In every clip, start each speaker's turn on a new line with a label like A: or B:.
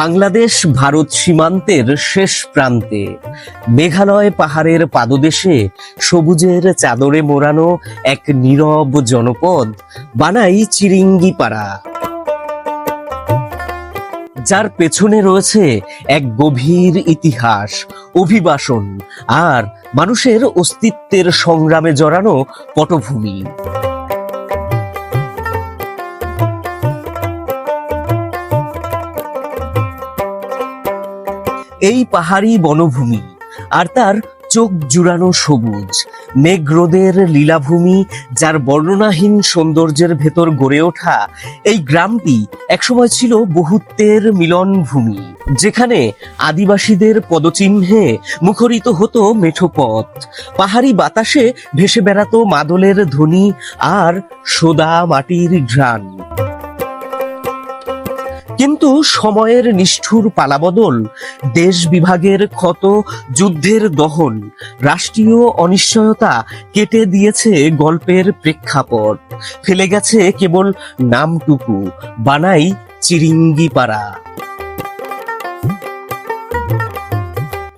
A: বাংলাদেশ ভারত সীমান্তের শেষ প্রান্তে মেঘালয় পাহাড়ের পাদদেশে সবুজের চাদরে মোড়ানো এক নীরব জনপদ বানাই চিরিঙ্গিপাড়া। যার পেছনে রয়েছে এক গভীর ইতিহাস, অভিবাসন আর মানুষের অস্তিত্বের সংগ্রামে জড়ানো পটভূমি। এই পাহাড়ি বনভূমি আর তার চোখ জুড়ানো সবুজ মেঘরোদের লীলাভূমি যার বর্ণনাহীন সৌন্দর্যের ভেতর গড়ে ওঠা এই গ্রামটি একসময় ছিল বহুত্বের মিলনভূমি, যেখানে আদিবাসীদের পদচিহ্নে মুখরিত হতো মেঠো পথ। পাহাড়ি বাতাসে ভেসে বেড়াতো মাদলের ধ্বনি আর সোদা মাটির ঘ্রাণ। কিন্তু সময়ের নিষ্ঠুর পালাবদল, দেশ বিভাগের ক্ষত, যুদ্ধের দহন, রাষ্ট্রীয় অনিশ্চয়তা কেটে দিয়েছে গল্পের প্রেক্ষাপট। ফেলে গেছে কেবল নামটুকু, বানাই চিরিঙ্গিপাড়া।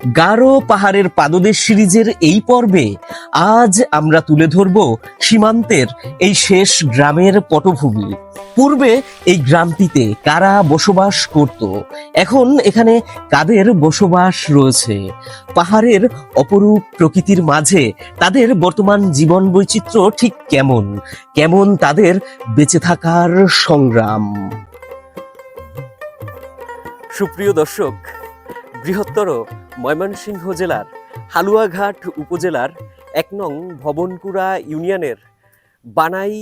A: গারো পাহাড়ের পাদদেশ সিরিজের এই পর্বে আজ আমরা তুলে ধরব সীমান্তের এই শেষ গ্রামের পটভূমি। পূর্বে এই গ্রামটিতে কারা বসবাস করত? এখন এখানে কাদের বসবাস রয়েছে? পাহাড়ের অপরূপ প্রকৃতির মাঝে তাদের বর্তমান জীবন বৈচিত্র্য ঠিক কেমন? কেমন তাদের বেঁচে থাকার সংগ্রাম? সুপ্রিয় দর্শক বৃহত্তর ময়মনসিংহ জেলার হালুয়াঘাট উপজেলার এক নং ভবনকুড়া ইউনিয়নের বানাই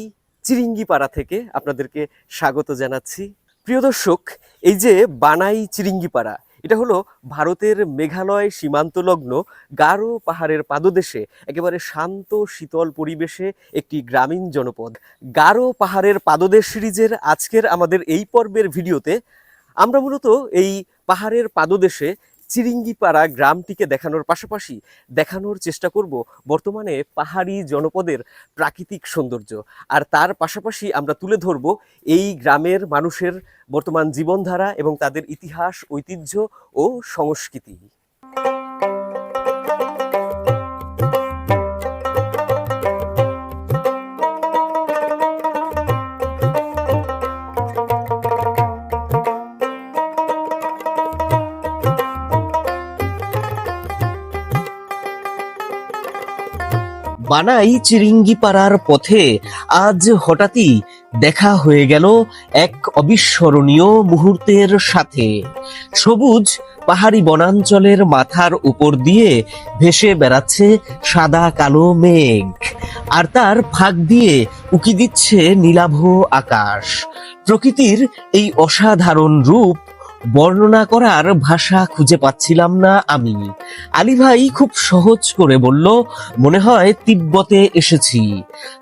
A: চিরিঙ্গিপাড়া থেকে আপনাদেরকে স্বাগত জানাচ্ছি। প্রিয় দর্শক, এই যে বানাই চিরিঙ্গিপাড়া, এটা হলো ভারতের মেঘালয় সীমান্তলগ্ন গারো পাহাড়ের পাদদেশে, একেবারে শান্ত, শীতল পরিবেশে একটি গ্রামীণ জনপদ। গারো পাহাড়ের পাদদেশ সিরিজের আজকের আমাদের এই পর্বের ভিডিওতে আমরা মূলত এই পাহাড়ের পাদদেশে চিরিঙ্গিপাড়া গ্রামটিকে দেখানোর পাশাপাশি দেখানোর চেষ্টা করব বর্তমানে পাহাড়ি জনপদের প্রাকৃতিক সৌন্দর্য। আর তার পাশাপাশি আমরা তুলে ধরব এই গ্রামের মানুষের বর্তমান জীবনধারা এবং তাদের ইতিহাস, ঐতিহ্য ও সংস্কৃতি। বানাই চিরিঙ্গিপাড়ার পথে। আজ হঠাৎই দেখা হয়ে গেল এক অবিস্মরণীয় মুহূর্তের সাথে। সবুজ পাহাড়ি বনাঞ্চলের মাথার উপর দিয়ে ভেসে বেড়াচ্ছে সাদা কালো মেঘ। আর তার ফাঁক দিয়ে উকি দিচ্ছে নীলাভ আকাশ। প্রকৃতির এই অসাধারণ রূপ বর্ণনা করার ভাষা খুঁজে পাচ্ছিলাম না আমি। আলী ভাই খুব সহজ করে বলল, মনে হয় তিব্বতে এসেছি।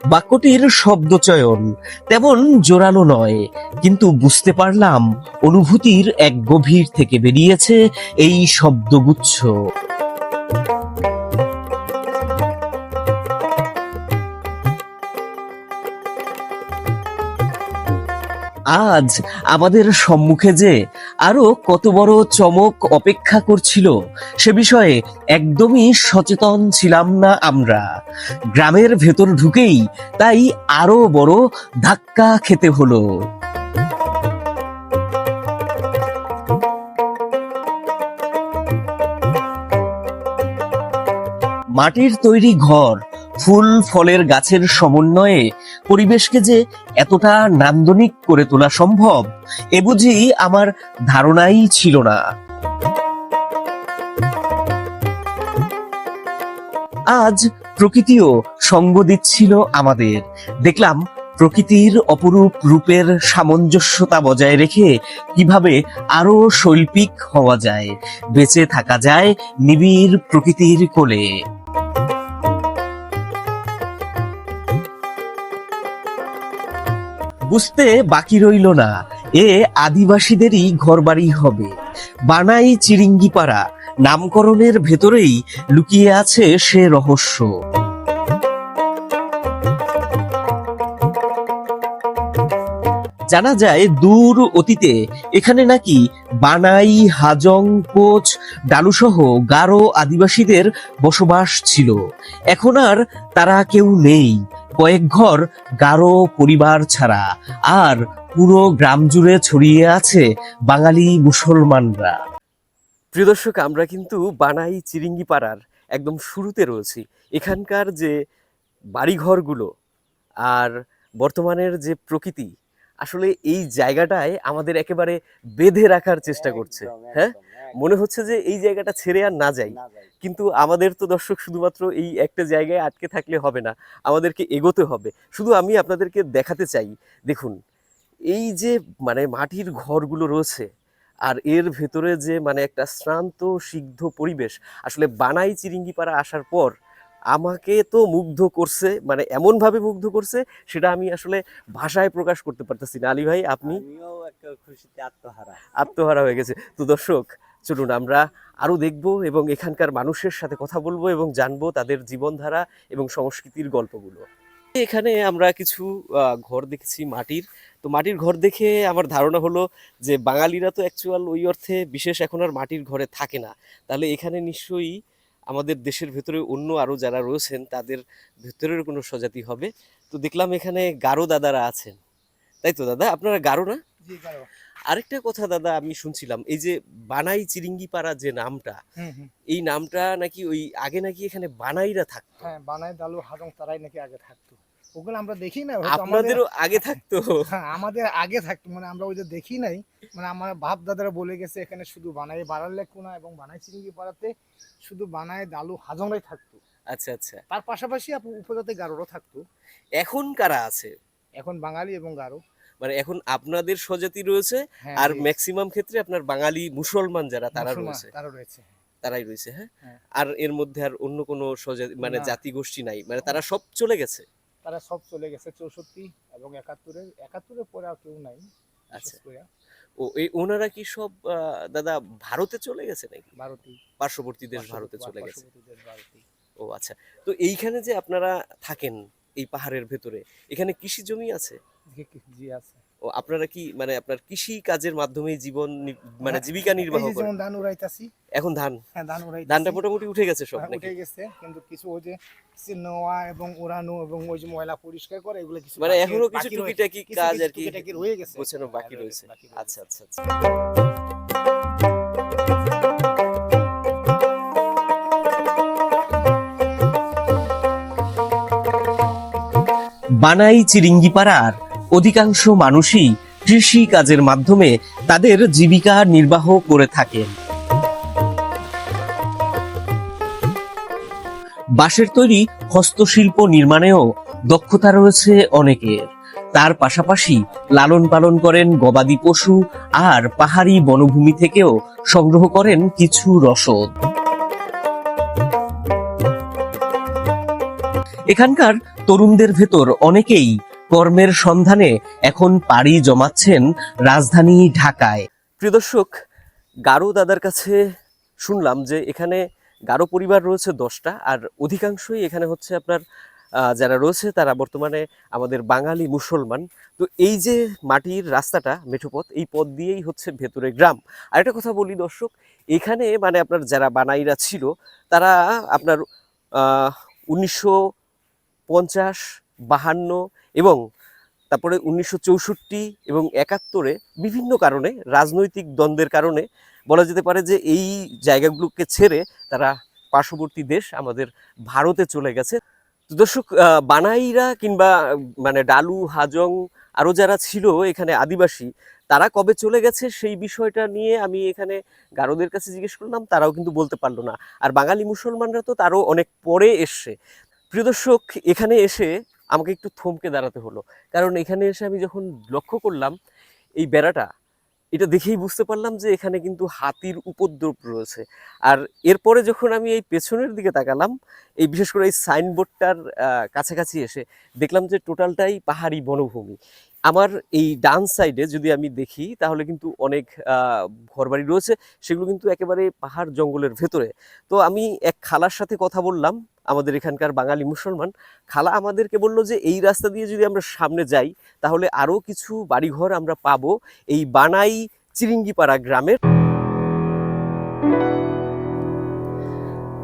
A: বাক্যটির শব্দ চয়ন তেমন জোরালো নয়, কিন্তু বুঝতে পারলাম অনুভূতির এক গভীর থেকে বেরিয়েছে এই শব্দগুচ্ছ। আজ আমাদের সম্মুখে যে আরও কত বড় চমক অপেক্ষা করছিল, সে বিষয়ে একদমই সচেতন ছিলাম না আমরা। গ্রামের ভেতর ঢুকেই তাই আরও বড় ধাক্কা খেতে হলো। মাটির তৈরি ঘর ফুল ফলের গাছের সমন্বয়ে পরিবেশকে যে এতটা নান্দনিক করে তোলা সম্ভব, এ বুঝি আমার ধারণাই ছিল না। আজ প্রকৃতিও সঙ্গ দিচ্ছিল আমাদের। দেখলাম প্রকৃতির অপরূপ রূপের সামঞ্জস্যতা বজায় রেখে কীভাবে আরও শৈল্পিক হওয়া যায়, বেঁচে থাকা যায় নিবিড় প্রকৃতির কোলে। বুঝতে বাকি রইল না। এ আদিবাসীদেরই ঘরবাড়ি হবে। বানাই চিরিঙ্গিপাড়া, নামকরণের ভেতরেই লুকিয়ে আছে সে রহস্য। জানা যায়, দূর অতীতে এখানে নাকি বানাই, হাজং, কোচ, ডালুসহ গারো আদিবাসীদের বসবাস ছিল। এখন আর তারা কেউ নেই। কয়েক ঘর গারো পরিবার ছাড়া। আর পুরো গ্রাম জুড়ে ছড়িয়ে আছে বাঙালি মুসলমানরা। প্রিয় দর্শক আমরা কিন্তু বানাই চিরিঙ্গি পাড়ার একদম শুরুতে রয়েছি। এখানকার যে বাড়িঘরগুলো আর বর্তমানের যে প্রকৃতি আসলে এই জায়গাটায় আমাদের একেবারে বেঁধে রাখার চেষ্টা করছে। হ্যাঁ? মনে হচ্ছে যে এই জায়গাটা ছেড়ে আর না যাই। কিন্তু আমাদের তো দর্শক শুধুমাত্র এই একটা জায়গায় আটকে থাকলে হবে না আমাদেরকে এগোতে হবে। শুধু আমি আপনাদেরকে দেখাতে চাই দেখুন এই যে মানে মাটির ঘরগুলো রয়েছে আর এর ভেতরে যে মানে একটা শ্রান্ত সিদ্ধ পরিবেশ আসলে বানাই চিরিঙ্গিপাড়া আসার পর আমাকে তো মুগ্ধ করছে মানে এমনভাবে মুগ্ধ করছে সেটা আমি আসলে ভাষায় প্রকাশ করতে পারতেছি না। আলী ভাই আপনি?
B: আত্মহারা।
A: আত্মহারা হয়ে গেছে। তো দর্শক চলুন আমরা আরও দেখব এবং এখানকার মানুষের সাথে কথা বলব এবং জানব তাদের জীবনধারা এবং সংস্কৃতির গল্পগুলো। এখানে আমরা কিছু ঘর দেখেছি মাটির। তো মাটির ঘর দেখে আমার ধারণা হলো যে বাঙালিরা তো অ্যাকচুয়াল ওই অর্থে বিশেষ এখন আর মাটির ঘরে থাকে না। তাহলে এখানে নিশ্চয়ই আমাদের দেশের ভেতরে অন্য আরও যারা রয়েছেন, তাদের ভেতরের কোনো স্বজাতি হবে। তো দেখলাম এখানে গারো দাদারা আছেন। তাই তো দাদা? আপনারা গারো না? আরেকটা কথা দাদা আমি শুনছিলাম এই যে বানাই চিরিঙ্গিপাড়া যে নামটা এই নামটা নাকি ওই আগে নাকি এখানে বানাইরা থাকতো?
B: হ্যাঁ বানাই দালু হাজং তারাই নাকি আগে থাকতো। ওগুলো আমরা দেখি না
A: আপনাদেরও আগে থাকতো?
B: হ্যাঁ আমাদের আগে থাকতো মানে আমরা ওই যে দেখি নাই মানে আমার বাপ দাদারা বলে গেছে এখানে শুধু বানাই বাড়ালে কোনা এবং বানাই চিরিঙ্গি পাড়াতে শুধু বানাই দালু হাজংরাই থাকতো।
A: আচ্ছা আচ্ছা।
B: তার পাশাপাশি উপজাতি গারোরও থাকতো।
A: এখন কারা আছে?
B: এখন বাঙালি এবং গারো।
A: মানে এখন আপনাদের স্বজাতি রয়েছে
B: হ্যাঁ
A: আর ম্যাক্সিমাম ক্ষেত্রে আপনার বাঙালি মুসলমান যারা তারা রয়েছে।
B: তারা রয়েছে
A: তারাই রয়েছে হ্যাঁ?
B: হ্যাঁ।
A: আর এর মধ্যে আর অন্য কোনো স্বজাতি মানে জাতি গোষ্ঠী নাই। মানে তারা সব চলে গেছে?
B: তারা সব চলে গেছে চৌষট্টি এবং একাত্তরের একাত্তরের পরে আর কেউ নাই
A: আচ্ছা। ও এই ওনারা কি সব দাদা ভারতে চলে গেছে নাকি?
B: ভারতী
A: পার্শ্ববর্তী দেশ ভারতে চলে গেছে। ও আচ্ছা। তো এইখানে যে আপনারা থাকেন এই পাহাড়ের ভেতরে এখানে কৃষি জমি আছে?
B: জি- আছে।
A: ও আপনারা কি মানে আপনার কৃষি কাজের মাধ্যমে জীবন মানে
B: হ্যাঁ,
A: জীবিকা নির্বাহ করেন?
B: যেমন ধান উড়াইতাছি।
A: এখন ধান?
B: হ্যাঁ ধান উড়াইতাছি।
A: ধানটা মোটামুটি উঠে গেছে সব
B: হ্যাঁ,
A: নাকি?
B: উঠে গেছে কিন্তু কিছু ওই যে সে নেওয়া এবং ওড়ানো এবং ওই যে ময়লা পরিষ্কার করে এগুলো কিছু
A: মানে এখনও কিছু টুকিটাকি
B: কিছু
A: কাজ আর কি
B: টুকিটাকি রয়ে গেছে।
A: গোছানো
B: হ্যাঁ,
A: বাকি রয়েছে। আচ্ছা
B: গেছে।
A: আচ্ছা আচ্ছা। বানাই চিরিঙ্গিপাড়ার অধিকাংশ মানুষই কৃষি কাজের মাধ্যমে তাদের জীবিকা নির্বাহ করে থাকেন বাঁশের তৈরি হস্তশিল্প নির্মাণেও দক্ষতা রয়েছে অনেকের। তার পাশাপাশি লালন পালন করেন গবাদি পশু আর পাহাড়ি বনভূমি থেকেও সংগ্রহ করেন কিছু রসদ। এখানকার তরুণদের ভেতর অনেকেই কর্মের সন্ধানে এখন পাড়ি জমাচ্ছেন রাজধানী ঢাকায়। প্রিয় দর্শক, গারো দাদার কাছে শুনলাম যে এখানে গারো পরিবার রয়েছে দশটা আর অধিকাংশই এখানে হচ্ছে আপনার যারা রয়েছে তারা বর্তমানে আমাদের বাঙালি মুসলমান। তো এই যে মাটির রাস্তাটা, মেঠোপথ, এই পথ দিয়েই হচ্ছে ভেতরে গ্রাম। আর একটা কথা বলি দর্শক, এখানে মানে আপনার যারা বানাইরা ছিল, তারা আপনার উনিশশো পঞ্চাশ বাহান্ন এবং তারপরে উনিশশো চৌষট্টি এবং একাত্তরে বিভিন্ন কারণে, রাজনৈতিক দ্বন্দ্বের কারণে বলা যেতে পারে যে এই জায়গাগুলোকে ছেড়ে তারা পার্শ্ববর্তী দেশ আমাদের ভারতে চলে গেছে। তো দর্শক বানাইরা কিংবা মানে ডালু, হাজং আরও যারা ছিল এখানে আদিবাসী, তারা কবে চলে গেছে সেই বিষয়টা নিয়ে আমি এখানে গারোদের কাছে জিজ্ঞেস করলাম, তারাও কিন্তু বলতে পারল না। আর বাঙালি মুসলমানরা তো তারও অনেক পরে এসছে। প্রিয় দর্শক, এখানে এসে আমাকে একটু থমকে দাঁড়াতে হলো। কারণ এখানে এসে আমি যখন লক্ষ্য করলাম, এই বেড়াটা, এটা দেখেই বুঝতে পারলাম যে এখানে কিন্তু হাতির উপদ্রব রয়েছে। আর এরপরে যখন আমি এই পেছনের দিকে তাকালাম, এই বিশেষ করে এই সাইনবোর্ডটার কাছাকাছি এসে দেখলাম যে টোটালটাই পাহাড়ি বনভূমি। আমার এই ডান সাইডে যদি আমি দেখি, তাহলে কিন্তু অনেক ঘরবাড়ি রয়েছে। সেগুলো কিন্তু একেবারে পাহাড় জঙ্গলের ভেতরে। তো আমি এক খালার সাথে কথা বললাম আমাদের এখানকার বাঙালি মুসলমান খালা আমাদেরকে বলল যে এই রাস্তা দিয়ে যদি আমরা সামনে যাই তাহলে আরও কিছু বাড়িঘর আমরা পাবো এই বানাই চিরিঙ্গিপাড়া গ্রামের।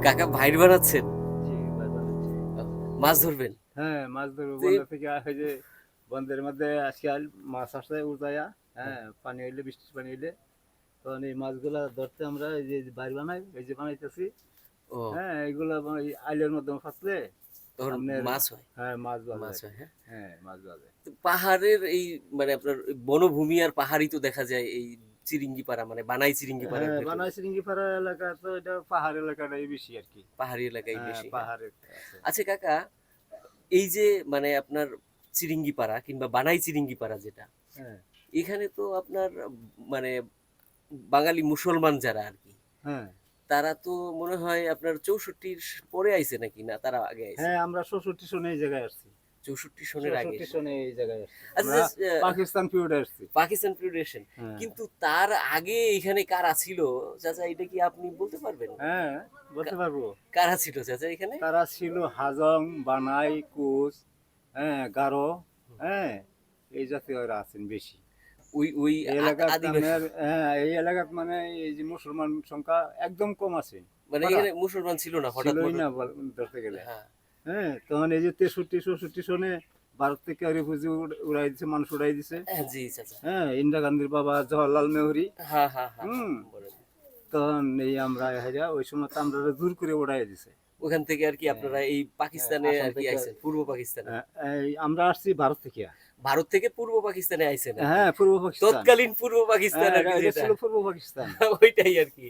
A: কাকা ভাইর বানাচ্ছেন? মাছ ধরবেন?
C: হ্যাঁ মাছ ধরবো। বন্ধ থেকে ওই যে বন্ধের মধ্যে আজকাল মাছ আসে উঠাইয়া হ্যাঁ পানি হইলে বৃষ্টির পানি হইলে তখন এই মাছগুলা ধরতে আমরা এই যে বাড়ি বানাই এই যে বানাইতেছি। হ্যাঁ এগুলা ওই আইলের মাধ্যমে ফাঁসলে
A: তখন মাছ হয়?
C: হ্যাঁ মাছ
A: মাছ হয় হ্যাঁ?
C: হ্যাঁ মাছ বাজে
A: পাহাড়ের এই মানে আপনার বনভূমি আর পাহাড়ি তো দেখা যায় এই চিরিঙ্গিপাড়া মানে বানাই চিরিঙ্গিপাড়া
C: হ্যাঁ বানাই সিরিঙ্গিপাড়া এলাকা তো এটা পাহাড় এলাকাটাই বেশি আর কি।
A: পাহাড়ি এলাকায়
C: হ্যাঁ,
A: বেশি
C: পাহাড়ে আছে।
A: আচ্ছা কাকা এই যে মানে আপনার চিরিঙ্গিপাড়া কিংবা বানাই চিরিঙ্গিপাড়া যেটা
C: হ্যাঁ।
A: এখানে তো আপনার মানে বাঙালি মুসলমান যারা আর কি
C: হ্যাঁ।
A: তারা তো মনে হয় আপনার চৌষট্টির পরে আইছে নাকি? না তারা আগে আইছে?
C: হ্যাঁ আমরা ষষ্ঠী সনে এই জায়গায় আসছি।
A: চৌষট্টি সনের আগে
C: সনে এই জায়গায় আসছি।
A: আচ্ছা
C: পাকিস্তান পিরিয়ডে আসছি।
A: পাকিস্তান
C: হ্যাঁ।
A: কিন্তু তার আগে এখানে কারা ছিল? চাচা এটা কি আপনি বলতে পারবেন?
C: হ্যাঁ বলতে পারব।
A: কারা ছিল চাচা এখানে?
C: তারা ছিল হাজং বানাই কুচ হ্যাঁ গারো হ্যাঁ এই জাতীয় এরা আছেন বেশি।
A: ওই ওই
C: হ্যাঁ এই এলাকাত মানে এই যে মুসলমান সংখ্যা একদম কম আছে।
A: মানে এখানে মুসলমান ছিল না হঠাৎ
C: না ধরতে গেলে।
A: হ্যাঁ।
C: হ্যাঁ তখন এই যে তেষট্টি চৌষট্টি সনে ভারত থেকে রিফিউজি উড়াই দিছে মানুষ উড়াই দিছে।
A: হ্যাঁ,
C: হ্যাঁ ইন্দিরা গান্ধীর বাবা জওয়াহরলাল নেহরি।
A: হ্যাঁ
C: হুম। তখন এই আমরা হেরা ওই সময় তো আমরা দূর করে উড়াই দিছে।
A: ওখান থেকে আর কি আপনারা এই পাকিস্তানে আর কি আইছেন পূর্ব পাকিস্তানে?
C: আমরা আসছি ভারত থেকে।
A: ভারত থেকে পূর্ব পাকিস্তানে আইছেন
C: হ্যাঁ পূর্ব পাকিস্তান।
A: তৎকালীন পূর্ব পাকিস্তান
C: হ্যাঁ,
A: আর কি
C: ছিল পূর্ব পাকিস্তান।
A: ওইটাই আর কি।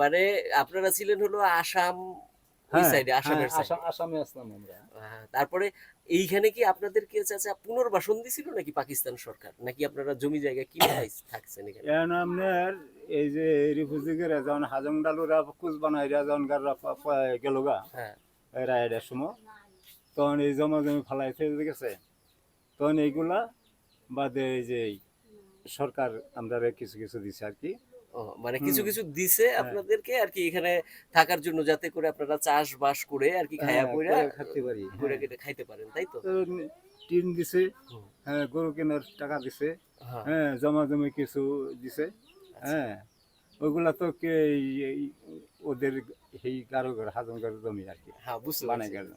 A: মানে আপনারা ছিলেন হলো আসাম ওই
C: হ্যাঁ,
A: সাইডে আসামের
C: হ্যাঁ,
A: সাইডে
C: আসামে আসলাম আমরা।
A: তারপরে এইখানে কি আপনাদেরকে চাচা পুনর্বাসন দিছিল নাকি পাকিস্তান সরকার? নাকি আপনারা জমি জায়গা আইস- থাকছেন এখানে?
C: এখন আপনার এই যে রিফিউজিগের যখন হাজং ডালুরা কুচ বানাইরা যখন গাররা গেল গা
A: হ্যাঁ।
C: এরা সময় তখন এই জমা জমি ফালাই থেকে গেছে। তখন এইগুলা বাদে এই যে সরকার আমরা কিছু কিছু দিছে আর কি।
A: মানে কিছু কিছু দিছে আপনাদেরকে আর কি এখানে থাকার জন্য যাতে করে আপনারা চাষবাস করে আর কি খায়া
C: হ্যাঁ,
A: পইরা
C: করে খাইতে পারি
A: করে
C: হ্যাঁ।
A: কেটে খাইতে পারেন তাই তো?
C: টিন দিছে হ্যাঁ গরু কেনার টাকা দিছে
A: হ্যাঁ।
C: হ্যাঁ জমা জমি কিছু দিছে হ্যাঁ। ওগুলা তো কে ওদের এই কারও ঘর হাজন ঘর জমি আর কি
A: হ্যাঁ বুঝতে
C: বানাই গেল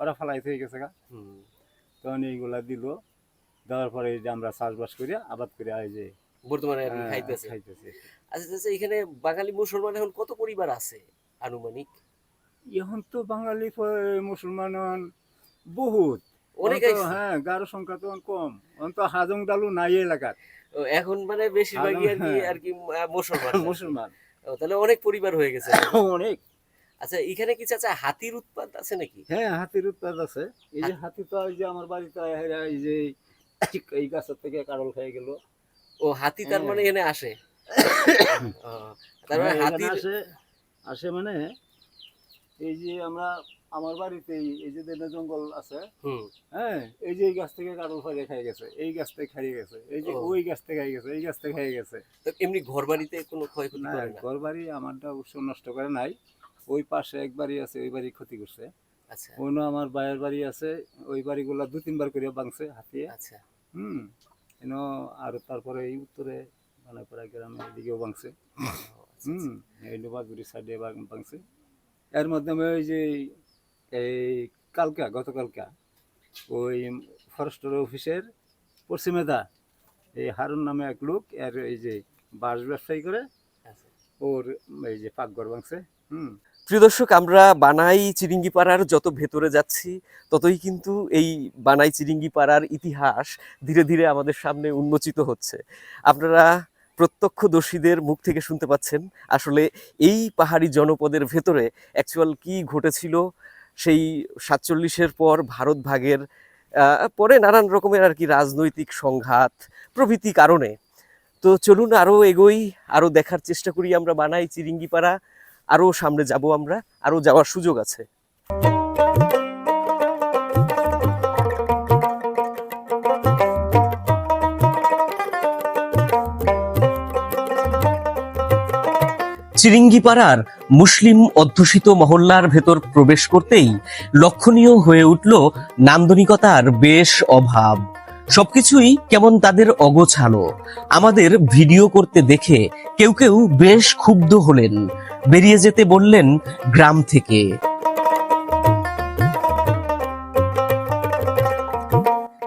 C: ওরা ফালাই থেকে গেছে গা।
A: হুম।
C: তখন এইগুলা দিল। দেওয়ার পরে এই যে আমরা চাষবাস করি আবাদ করে এই যে
A: বর্তমানে
C: হ্যাঁ,
A: খাইতেছে
C: খাইতেছে।
A: আচ্ছা আচ্ছা এখানে বাঙালি মুসলমান এখন কত পরিবার আছে আনুমানিক?
C: এখন তো বাঙালি মুসলমান বহুত।
A: অনেক।
C: হ্যাঁ গারো সংখ্যা তো কম। এখন তো হাজং ডালু নাই এলাকাত
A: ও, এখন মানে বেশিরভাগই আর কি
C: হ্যাঁ।
A: আর কি মুসলমান
C: মুসলমান।
A: তাহলে অনেক পরিবার হয়ে গেছে।
C: অনেক।
A: আচ্ছা এখানে কি চাচা হাতির উৎপাদ আছে নাকি?
C: হ্যাঁ হাতির উৎপাদ আছে। এই যে হাতি তো এই যে আমার বাড়িতে এই যে এই গাছের থেকে কারল খেয়ে গেল।
A: ও হাতি তার
C: হ্যাঁ।
A: মানে এখানে আসে? তার মানে
C: হ্যাঁ,
A: হাতির
C: আসে আসে মানে এই যে আমরা আমার বাড়িতে এই- যে দেনা জঙ্গল আছে
A: হুম।
C: হ্যাঁ এই যে এই গাছ থেকে কারল ফলে খেয়ে গেছে এই গাছ থেকে খাইয়ে গেছে এই যে ওই গাছ থেকে খাইয়ে গেছে এই গাছ থেকে খাইয়ে গেছে।
A: এমনি ঘর বাড়িতে কোনো ক্ষয়ক্ষতি
C: না ঘর বাড়ি আমারটা অবশ্য নষ্ট করে নাই। ওই পাশে এক বাড়ি আছে ওই বাড়ি ক্ষতি করছে।
A: আচ্ছা।
C: অন্য আমার ভাইয়ের বাড়ি আছে ওই বাড়িগুলা দু তিনবার করে ভাঙছে হাতিয়ে।
A: আচ্ছা।
C: হুম এন আর তারপরে এই উত্তরে মানে প্রায় গ্রামে এদিকেও ভাঙছে
A: আচ্ছা,
C: হুম এই লোবাগুড়ি সাইডে ভাঙছে। এর মাধ্যমে ওই যে এই কালকা গতকালকা ওই ফরেস্টের অফিসের পশ্চিমেদা এই হারুন নামে এক লোক এর এই যে বাঁশ ব্যবসায়ী করে
A: আচ্ছা।
C: ওর এই যে পাকঘর ভাঙছে। হুম
A: প্রিয় দর্শক, আমরা বানাই চিরিঙ্গিপাড়ার যত ভেতরে যাচ্ছি, ততই কিন্তু এই বানাই চিরিঙ্গিপাড়ার ইতিহাস ধীরে ধীরে আমাদের সামনে উন্মোচিত হচ্ছে। আপনারা প্রত্যক্ষদর্শীদের মুখ থেকে শুনতে পাচ্ছেন, আসলে এই পাহাড়ি জনপদের ভেতরে অ্যাকচুয়াল কি ঘটেছিল, সেই সাতচল্লিশের পর ভারত ভাগের পরে নানান রকমের আর কি রাজনৈতিক সংঘাত, প্রভৃতি কারণে। তো চলুন আরও এগোই, আরও দেখার চেষ্টা করি আমরা বানাই চিরিঙ্গিপাড়া। আরও সামনে যাব আমরা আরও যাওয়ার সুযোগ আছে। চিরিঙ্গিপাড়ার মুসলিম অধ্যুষিত মহল্লার ভেতর প্রবেশ করতেই লক্ষণীয় হয়ে উঠল নান্দনিকতার বেশ অভাব। সবকিছুই কেমন তাদের অগোছালো। আমাদের ভিডিও করতে দেখে কেউ কেউ বেশ ক্ষুব্ধ হলেন। বেরিয়ে যেতে বললেন গ্রাম থেকে।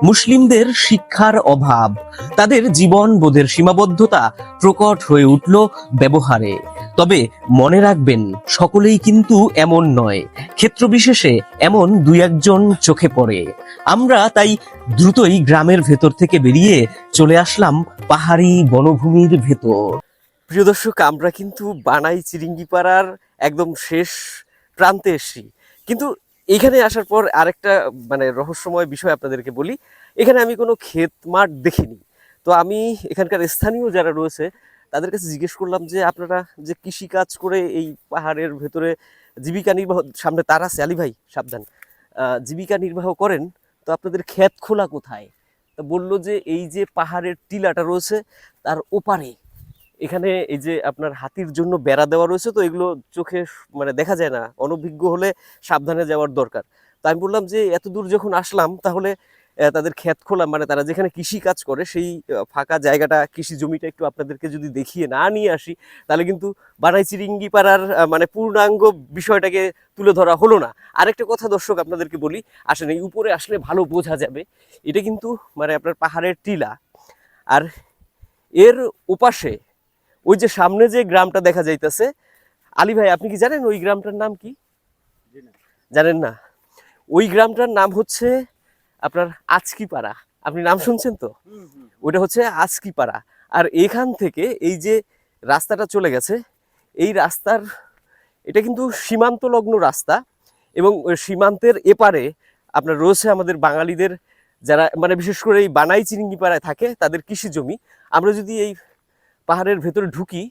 A: মুসলিমদের শিক্ষার অভাব, তাদের জীবন বোধের সীমাবদ্ধতা প্রকট হয়ে উঠল ব্যবহারে। তবে মনে রাখবেন, সকলেই কিন্তু এমন নয়। ক্ষেত্র বিশেষে এমন দুই একজন চোখে পড়ে। আমরা তাই দ্রুতই গ্রামের ভেতর থেকে বেরিয়ে চলে আসলাম পাহাড়ি বনভূমির ভেতর। প্রিয় দর্শক, আমরা কিন্তু বানাই চিরিঙ্গিপাড়ার একদম শেষ প্রান্তে এসছি। কিন্তু এখানে আসার পর আরেকটা মানে রহস্যময় বিষয় আপনাদেরকে বলি। এখানে আমি কোনো ক্ষেত মাঠ দেখিনি। তো আমি এখানকার স্থানীয় যারা রয়েছে তাদের কাছে জিজ্ঞেস করলাম যে, আপনারা যে কৃষি কাজ করে এই পাহাড়ের ভেতরে জীবিকা নির্বাহ সামনে তারা আছে আলী ভাই, সাবধান। জীবিকা নির্বাহ করেন, তো আপনাদের ক্ষেত খোলা কোথায়? তা বলল যে, এই যে পাহাড়ের টিলাটা রয়েছে, তার ওপারে। এখানে এই যে আপনার হাতির জন্য বেড়া দেওয়া রয়েছে, তো এগুলো চোখে মানে দেখা যায় না। অনভিজ্ঞ হলে সাবধানে যাওয়ার দরকার। তো আমি বললাম যে এত দূর যখন আসলাম, তাহলে তাদের ক্ষেত খোলা মানে তারা যেখানে কৃষি কাজ করে সেই ফাঁকা জায়গাটা কৃষি জমিটা একটু আপনাদেরকে যদি দেখিয়ে না নিয়ে আসি তাহলে কিন্তু বানাই চিরিঙ্গি পাড়ার মানে পূর্ণাঙ্গ বিষয়টাকে তুলে ধরা হলো না। আরেকটা কথা দর্শক আপনাদেরকে বলি আসেন এই উপরে আসলে ভালো বোঝা যাবে এটা কিন্তু মানে আপনার পাহাড়ের টিলা আর এর ওপাশে ওই যে সামনে যে গ্রামটা দেখা যাইতেছে আলী ভাই আপনি কি জানেন ওই গ্রামটার নাম কি? জানেন না? ওই গ্রামটার নাম হচ্ছে আপনার আজকিপাড়া। আপনি নাম শুনছেন তো? ওইটা হচ্ছে আজকিপাড়া। আর এখান থেকে এই যে রাস্তাটা চলে গেছে এই রাস্তার এটা কিন্তু সীমান্ত লগ্ন রাস্তা এবং সীমান্তের এপারে আপনার রয়েছে আমাদের বাঙালিদের যারা মানে বিশেষ করে এই বানাই চিরিঙ্গিপাড়ায় থাকে তাদের কৃষি জমি। আমরা যদি এই পাহাড়ের ভেতরে ঢুকি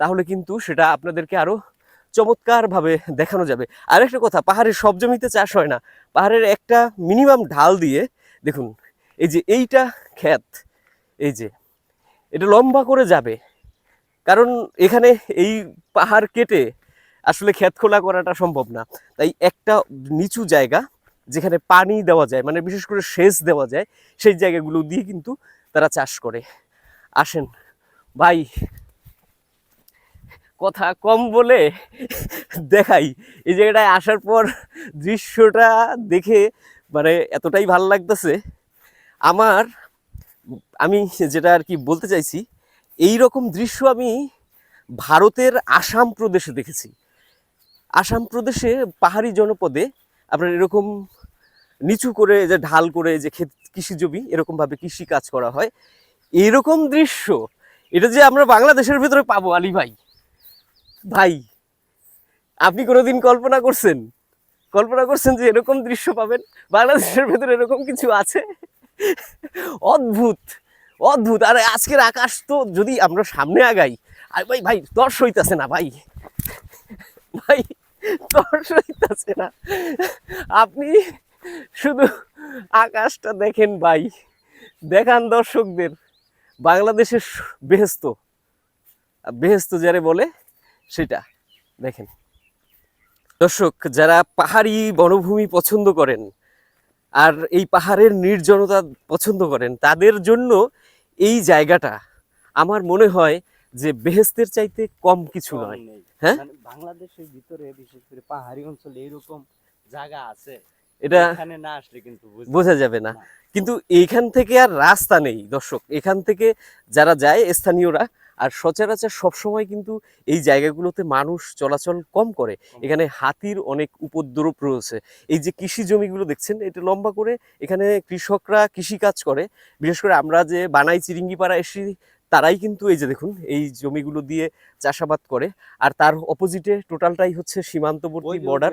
A: তাহলে কিন্তু সেটা আপনাদেরকে আরও চমৎকারভাবে দেখানো যাবে। আরেকটা কথা, পাহাড়ের সব জমিতে চাষ হয় না। পাহাড়ের একটা মিনিমাম ঢাল দিয়ে, দেখুন, এই যে এইটা ক্ষেত, এই যে, এটা লম্বা করে যাবে। কারণ এখানে এই পাহাড় কেটে আসলে ক্ষেত খোলা করাটা সম্ভব না। তাই একটা নিচু জায়গা যেখানে পানি দেওয়া যায় মানে বিশেষ করে সেচ দেওয়া যায়, সেই জায়গাগুলো দিয়ে কিন্তু তারা চাষ করে। আসেন, ভাই কথা কম বলে দেখাই। এই জায়গাটায় আসার পর দৃশ্যটা দেখে মানে এতটাই ভালো লাগতেছে। আমার, আমি যেটা আর কি বলতে চাইছি এই রকম দৃশ্য আমি ভারতের আসাম প্রদেশে দেখেছি। আসাম প্রদেশে পাহাড়ি জনপদে আপনার এরকম নিচু করে যে ঢাল করে যে ক্ষেত, কৃষি জমি, এরকমভাবে কৃষি কাজ করা হয়। এরকম দৃশ্য, এটা যে আমরা বাংলাদেশের ভিতরে পাবো আলী ভাই। ভাই, আপনি কোনোদিন কল্পনা করছেন? কল্পনা করছেন যে এরকম দৃশ্য পাবেন? বাংলাদেশের ভেতরে এরকম কিছু আছে? অদ্ভুত অদ্ভুত। আর, আজকের আকাশ তো যদি আমরা সামনে আগাই, আর ভাই ভাই দর্শ হইতেছে না, ভাই। ভাই দর্শ হইতাছে না। আপনি শুধু আকাশটা দেখেন, ভাই। দেখান দর্শকদের, বাংলাদেশের বেহেস্ত। বেহেস্ত যারে বলে সেটা দেখেন। দর্শক যারা পাহাড়ি বনভূমি পছন্দ করেন আর এই পাহাড়ের নির্জনতা পছন্দ করেন তাদের জন্য এই জায়গাটা আমার মনে হয় যে বেহেস্তের চাইতে কম কিছু নয়। হ্যাঁ?
D: মানে বাংলাদেশের ভিতরে বিশেষ করে পাহাড়ি অঞ্চলে এরকম জায়গা আছে
A: এটা
D: এখানে না আসলে কিন্তু
A: বোঝা যাবে না। কিন্তু এইখান থেকে আর রাস্তা নেই দর্শক। এখান থেকে যারা যায় স্থানীয়রা আর সচরাচর সবসময় কিন্তু এই জায়গাগুলোতে মানুষ চলাচল কম করে। এখানে হাতির অনেক উপদ্রব রয়েছে। এই যে কৃষি জমিগুলো দেখছেন এটা লম্বা করে এখানে কৃষকরা কৃষি কাজ করে। বিশেষ করে আমরা যে বানাই চিরিঙ্গিপাড়া এসি তারাই কিন্তু এই যে দেখুন এই জমিগুলো দিয়ে চাষাবাদ করে। আর তার অপোজিটে টোটালটাই হচ্ছে সীমান্তবর্তী বর্ডার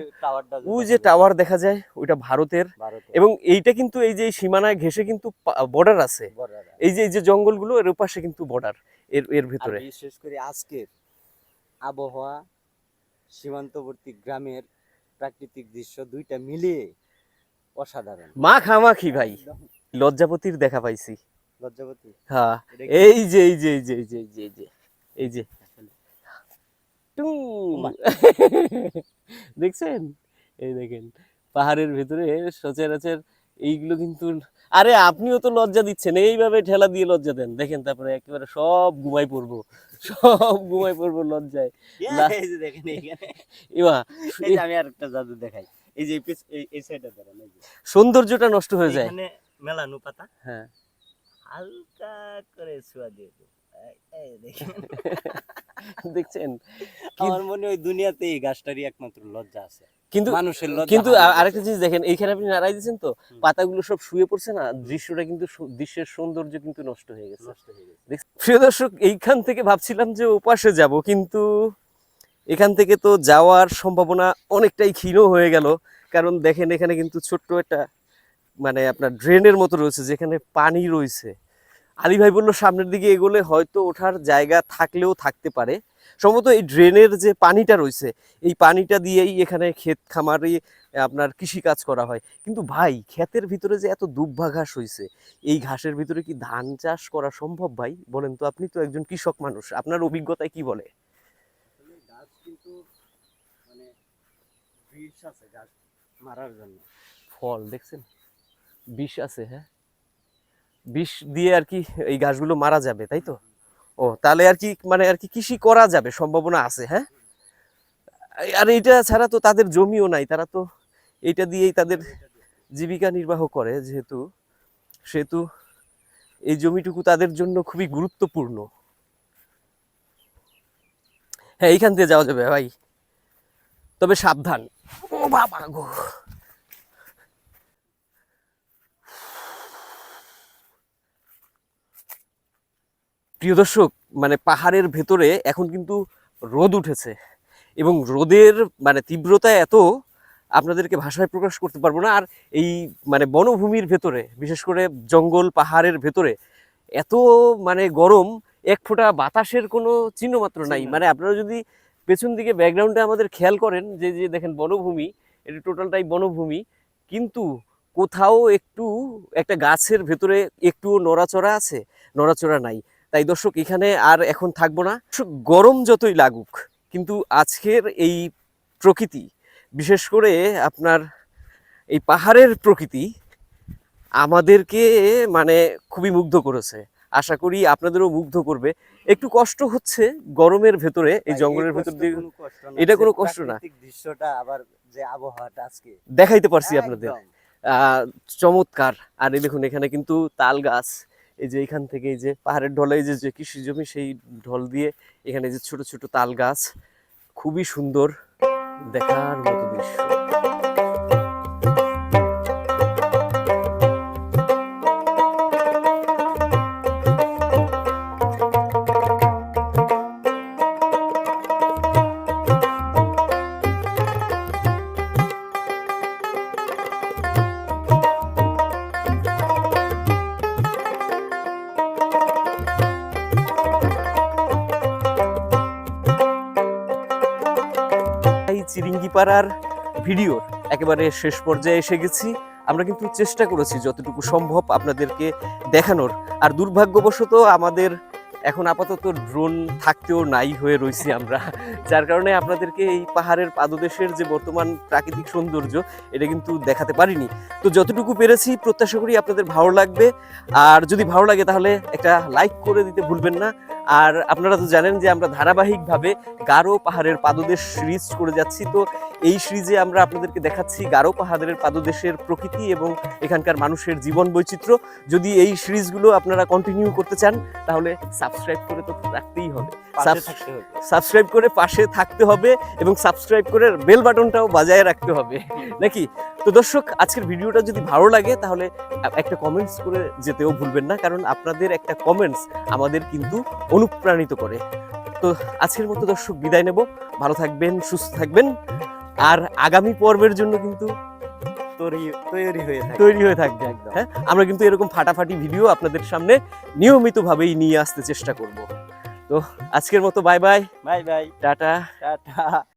D: ওই যে
A: টাওয়ার দেখা যায় ওইটা ভারতের। এবং এইটা কিন্তু এই যে সীমানায় ঘেসে কিন্তু বর্ডার আছে।
D: আছে।
A: এই যে এই যে জঙ্গলগুলো এর পাশে কিন্তু বর্ডার এর এর ভিতরে।
D: বিশেষ করে আজকের আবহাওয়া সীমান্তবর্তী গ্রামের প্রাকৃতিক দৃশ্য দুইটা মিলিয়ে অসাধারণ।
A: মা খামাখি ভাই লজ্জাপতির দেখা পাইছি।
D: লজ্জাপতি?
A: হ্যাঁ। এই যে এই যে এই যে এই যে এই যে এই যে দেখছেন? এই দেখেন। পাহাড়ের ভিতরে সচরাচর এইগুলো কিন্তু আরে আপনিও তো লজ্জা দিচ্ছেন। এইভাবে ঠেলা দিয়ে লজ্জা দেন। দেখেন তারপরে একেবারে সব ঘুমাই পড়ব। সব ঘুমাই পড়ব লজ্জায়।
D: দেখেন এখানে আমি আর একটা জাদু দেখাই। এই যে এই ধরেন
A: সৌন্দর্যটা নষ্ট হয়ে যায়।
D: এখানে মেলানো পাতা।
A: হ্যাঁ।
D: হালকা করে ছোঁয়া দিয়ে দেবো। এই- এই দেখেন
A: দেখছেন
D: আমার মনে হয় দুনিয়াতে এই গাছটারই একমাত্র লজ্জা আছে।
A: কিন্তু
D: মানুষের লজ্জা
A: কিন্তু। আরেকটা জিনিস দেখেন এইখানে আপনি নাড়াই দিয়েছেন তো পাতাগুলো সব শুয়ে পড়ছে না দৃশ্যটা কিন্তু দৃশ্যের সৌন্দর্য কিন্তু নষ্ট হয়ে গেছে। প্রিয় দর্শক এইখান থেকে ভাবছিলাম যে ওপাশে যাব কিন্তু এখান থেকে তো যাওয়ার সম্ভাবনা অনেকটাই ক্ষীণ হয়ে গেল। কারণ দেখেন এখানে কিন্তু ছোট্ট একটা মানে আপনার ড্রেনের মতো রয়েছে যেখানে পানি রয়েছে। আলী ভাই বলল সামনের দিকে এগোলে হয়তো ওঠার জায়গা থাকলেও থাকতে পারে। সম্ভবত এই ড্রেনের যে পানিটা রয়েছে এই পানিটা দিয়েই এখানে ক্ষেত খামারে আপনার কৃষি কাজ করা হয়। কিন্তু ভাই ক্ষেতের ভিতরে যে এত দুব্বা ঘাস হয়েছে এই ঘাসের ভিতরে কি ধান চাষ করা সম্ভব ভাই? বলেন তো আপনি তো একজন কৃষক মানুষ আপনার অভিজ্ঞতায় কি বলে?
D: মানে মারার জন্য।
A: ফল দেখছেন? বিষ আছে হ্যাঁ? বিষ দিয়ে আর কি এই গাছগুলো মারা যাবে, তাই তো? ও, তাহলে আর কি মানে আর কি কৃষি করা যাবে, সম্ভাবনা আছে হ্যাঁ? আর এইটা ছাড়া তো তাদের জমিও নাই, তারা তো এইটা দিয়েই তাদের জীবিকা নির্বাহ করে, যেহেতু সেহেতু এই জমিটুকু তাদের জন্য খুবই গুরুত্বপূর্ণ। হ্যাঁ এইখান দিয়ে যাওয়া যাবে ভাই। তবে সাবধান। ও বাবা গো। প্রিয় দর্শক মানে পাহাড়ের ভেতরে এখন কিন্তু রোদ উঠেছে এবং রোদের মানে তীব্রতা এত আপনাদেরকে ভাষায় প্রকাশ করতে পারব না। আর এই মানে বনভূমির ভেতরে বিশেষ করে জঙ্গল পাহাড়ের ভেতরে এত মানে গরম এক ফোঁটা বাতাসের কোনো চিহ্ন মাত্র নাই। মানে আপনারা যদি পেছন দিকে ব্যাকগ্রাউন্ডে আমাদের খেয়াল করেন যে যে দেখেন বনভূমি এটা টোটালটাই বনভূমি কিন্তু কোথাও একটু একটা গাছের ভেতরে একটুও নড়াচড়া আছে নড়াচড়া নাই। তাই দর্শক এখানে আর এখন থাকব না। গরম যতই লাগুক কিন্তু আজকের এই প্রকৃতি বিশেষ করে আপনার এই পাহাড়ের প্রকৃতি আমাদেরকে মানে খুবই মুগ্ধ করেছে। আশা করি আপনাদেরও মুগ্ধ করবে। একটু কষ্ট হচ্ছে গরমের ভেতরে এই জঙ্গলের ভেতর দিয়ে। এটা কোনো কষ্ট না।
D: দৃশ্যটা আবার যে আবহাওয়াটা আজকে।
A: দেখাইতে পারছি আপনাদের। আহ, চমৎকার। আর এই দেখুন এখানে কিন্তু তাল গাছ এই যে এইখান থেকে এই যে পাহাড়ের ঢলে এই যে যে কৃষি জমি, সেই ঢল দিয়ে এখানে যে ছোট ছোট তাল গাছ, খুবই সুন্দর দেখার মতো দৃশ্য। চিরিঙ্গিপাড়ার ভিডিওর একেবারে শেষ পর্যায়ে এসে গেছি। আমরা কিন্তু চেষ্টা করেছি যতটুকু সম্ভব আপনাদেরকে দেখানোর। আর দুর্ভাগ্যবশত আমাদের এখন আপাতত ড্রোন থাকতেও নাই হয়ে রয়েছি আমরা। যার কারণে আপনাদেরকে এই পাহাড়ের পাদদেশের যে বর্তমান প্রাকৃতিক সৌন্দর্য, এটা কিন্তু দেখাতে পারিনি। তো যতটুকু পেরেছি, প্রত্যাশা করি আপনাদের ভালো লাগবে। আর যদি ভালো লাগে তাহলে একটা লাইক করে দিতে ভুলবেন না। আর আপনারা তো জানেন যে আমরা ধারাবাহিকভাবে গারো পাহাড়ের পাদদেশ সিরিজ করে যাচ্ছি। তো এই সিরিজে আমরা আপনাদেরকে দেখাচ্ছি গারো পাহাড়ের পাদদেশের প্রকৃতি এবং এখানকার মানুষের জীবন বৈচিত্র্য। যদি এই সিরিজগুলো আপনারা কন্টিনিউ করতে চান তাহলে সাবস্ক্রাইব করে তো রাখতেই হবে। সাবস্ক্রাইব করে পাশে থাকতে হবে এবং সাবস্ক্রাইব করে বেল বাটনটাও বাজায় রাখতে হবে। নাকি? তো দর্শক আজকের ভিডিওটা যদি ভালো লাগে তাহলে একটা কমেন্টস করে যেতেও ভুলবেন না। কারণ আপনাদের একটা কমেন্টস আমাদের কিন্তু অনুপ্রাণিত করে। তো আজকের মতো দর্শক বিদায় নেব। ভালো থাকবেন সুস্থ থাকবেন। আর আগামী পর্বের জন্য কিন্তু
D: তৈরি- তৈরি হয়ে
A: তৈরি হয়ে থাকবে।
D: একদম।
A: হ্যাঁ আমরা কিন্তু এরকম ফাটাফাটি ভিডিও আপনাদের সামনে নিয়মিতভাবেই নিয়ে আসতে চেষ্টা করব। তো আজকের মতো bye by.
D: Bye bye.
A: Tata.
D: Tata.